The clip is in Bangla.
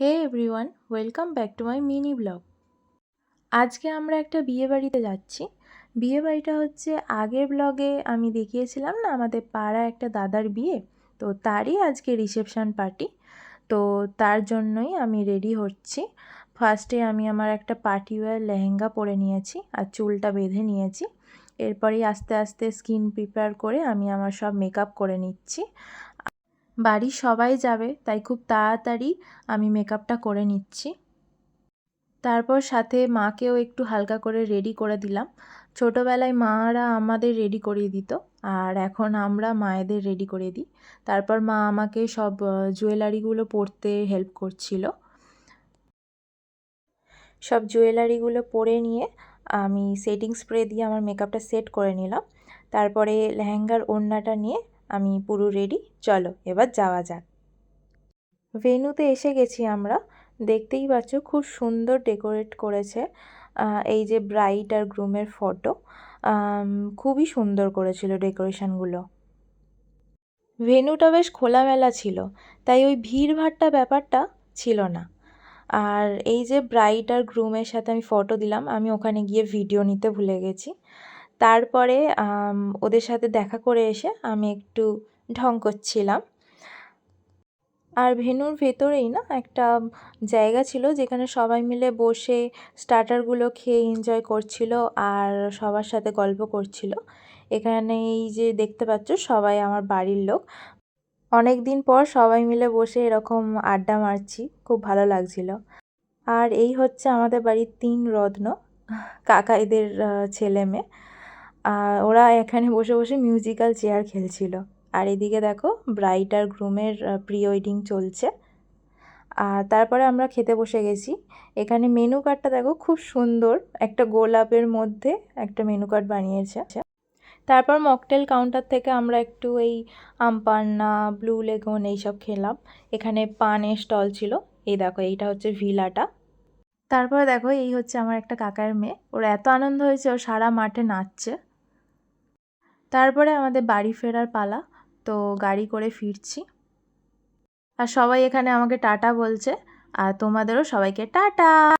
Hey everyone, welcome back to my mini blog. আজকে আমরা একটা বিয়ে বাড়িতে যাচ্ছি। বিয়ে বাড়িটা হচ্ছে আগের ব্লগে আমি দেখিয়েছিলাম না, আমাদের পাড়া একটা দাদার বিয়ে, তো তারই আজকে রিসেপশান পার্টি। তো তার জন্যই আমি রেডি হচ্ছি। ফার্স্টে আমি আমার একটা পার্টি ওয়্যার, লেহেঙ্গা পরে নিয়েছি আর চুলটা বেঁধে নিয়েছি। এরপরেই আস্তে আস্তে স্কিন প্রিপেয়ার করে আমি আমার সব মেকআপ করে নিচ্ছি। বাড়ির সবাই যাবে, তাই খুব তাড়াতাড়ি আমি মেকআপটা করে নিচ্ছি। তারপর সাথে মাকেও একটু হালকা করে রেডি করে দিলাম। ছোটোবেলায় মারা আমাদের রেডি করিয়ে দিত, আর এখন আমরা মায়েদের রেডি করে দিই। তারপর মা আমাকে সব জুয়েলারিগুলো পরতে হেল্প করছিল। সব জুয়েলারিগুলো পরে নিয়ে আমি সেটিং স্প্রে দিয়ে আমার মেকআপটা সেট করে নিলাম। তারপরে লেহেঙ্গার ওড়নাটা নিয়ে আমি পুরো রেডি চলো, এবার যাওয়া যাক। ভেনুতে এসে গেছি আমরা। দেখতেই পাচ্ছ, খুব সুন্দর ডেকোরেট করেছে এই যে ব্রাইট আর গ্রুমের ফটো খুবই সুন্দর করেছিল ডেকোরেশনগুলো ভেনুটা বেশ খোলামেলা ছিল, তাই ওই ভিড়ভাট্টা ব্যাপারটা ছিল না। আর এই যে ব্রাইট আর গ্রুমের সাথে আমি ফটো দিলাম, আমি ওখানে গিয়ে ভিডিও নিতে ভুলে গেছি। তারপরে ওদের সাথে দেখা করে এসে আমি একটু ঢং করছিলাম। আর ভেনুর ভেতরেই না একটা জায়গা ছিল যেখানে সবাই মিলে বসে স্টার্টারগুলো খেয়ে এনজয় করছিল আর সবার সাথে গল্প করছিল। এখানে এই যে দেখতে পাচ্ছ সবাই আমার বাড়ির লোক। অনেক দিন পর সবাই মিলে বসে এরকম আড্ডা মারছি, খুব ভালো লাগছিল। আর এই হচ্ছে আমাদের বাড়ির তিন রত্ন, কাকাইদের ছেলে মেয়ে। ওরা এখানে বসে বসে মিউজিক্যাল চেয়ার খেলছিল। আর এদিকে দেখো ব্রাইড আর গ্রুমের প্রি ওয়েডিং চলছে। আর তারপরে আমরা খেতে বসে গেছি। এখানে মেনু কার্ডটা দেখো, খুব সুন্দর। একটা গোলাপের মধ্যে একটা মেনু কার্ড বানিয়েছে। তারপর মকটেল কাউন্টার থেকে আমরা একটু এই আমপান্না ব্লু লেগন এইসব খেলাম। এখানে পানের স্টল ছিল। এই দেখো, এইটা হচ্ছে ভিলাটা তারপরে দেখো, এই হচ্ছে আমার একটা কাকার মেয়ে। ওর এত আনন্দ হয়েছে, ও সারা মাঠে নাচছে। তারপরে আমাদের বাড়ি ফেরার পালা, তো গাড়ি করে ফিরছি। আর সবাই এখানে আমাকে টাটা বলছে, আর তোমাদেরও সবাইকে টাটা!